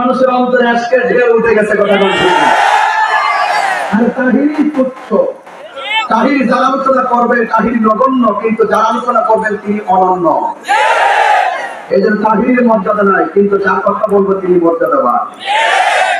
মানুষের অন্তরে আজকে ঢেউ উঠে গেছে কথা কাহিনী যারা আলোচনা করবেন কাহিনী নগণ্য, কিন্তু যারা আলোচনা করবেন তিনি অনন্য। এই জন্য কাহিনীর মর্যাদা নাই, কিন্তু যার কথা বলব তিনি মর্যাদাবান।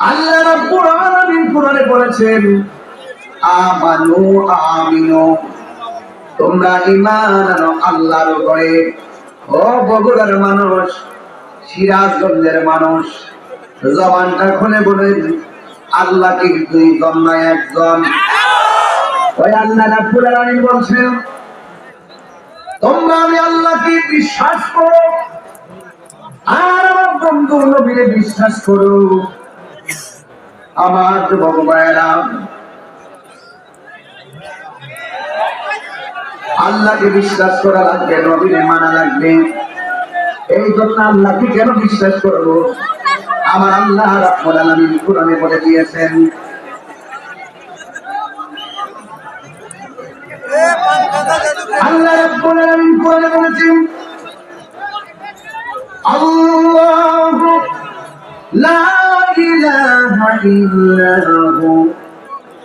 আল্লাহ বলেছেন, আমানু তোমরা আল্লাহর ও বগুড়ার মানুষ, সিরাজগঞ্জের মানুষ, জবানটা খুলে বলেন, আল্লাহ কি দুই জন একজন। ওই আল্লাহ রাব্বুল বলছেন তোমরা আমি আল্লাহকে বিশ্বাস করো। আর আমার নবীরে বিশ্বাস করো। আমার আল্লাহকে বিশ্বাস করা লাগবে নবীরে মানা লাগবে। এই জন্য আল্লাহকে কেন বিশ্বাস করব? আমার আল্লাহ রাব্বুল কোরআনে বলে দিয়েছেন লা ইলাহা ইল্লাহু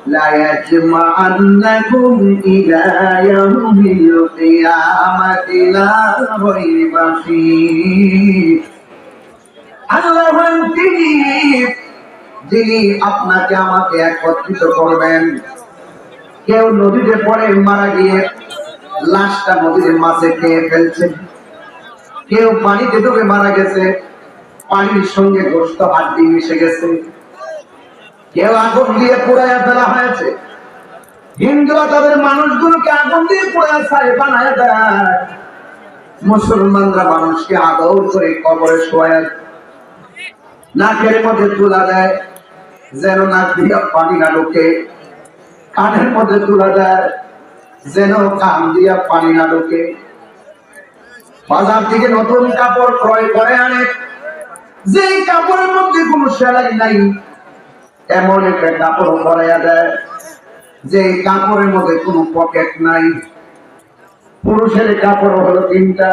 لا يجمعنكم إلى يوم القيامة لا ريب فيه আল্লাহ হন তিনি যিনি আপনাকে আমাকে একত্রিত করবেন কেউ নদীতে পড়ে মারা গিয়ে লাশটা নদীর মাঝে খেয়ে ফেলছে কেউ পানিতে ডুবে মারা গেছে পানির সঙ্গে গোস্ত হাড্ডি মিশে গেছে। কেউ আগুন দিয়ে পুড়াইয়া ফেলা হয়েছে। হিন্দুরা তাদের মানুষগুলোকে আগুন দিয়ে পুড়ায় ছাই বানায় দেয়। মুসলমানরা মানুষকে আদর করে কবরে শোয়ায়। নাকের মধ্যে তুলা দেয়, যেন নাক দিয়ে পানি না ঢোকে। কানের মধ্যে তুলা দেয়, যেন কান দিয়া পানি না ঢোকে। বাজার থেকে নতুন কাপড় ক্রয় করে আনে। যে কাপড়ের মধ্যে কোনো সেলাই নাই, এমন একটা কাপড় পরাইয়া দেয় যে কাপড়ের মধ্যে কোনো পকেট নাই। পুরুষের কাপড় হলো তিনটা।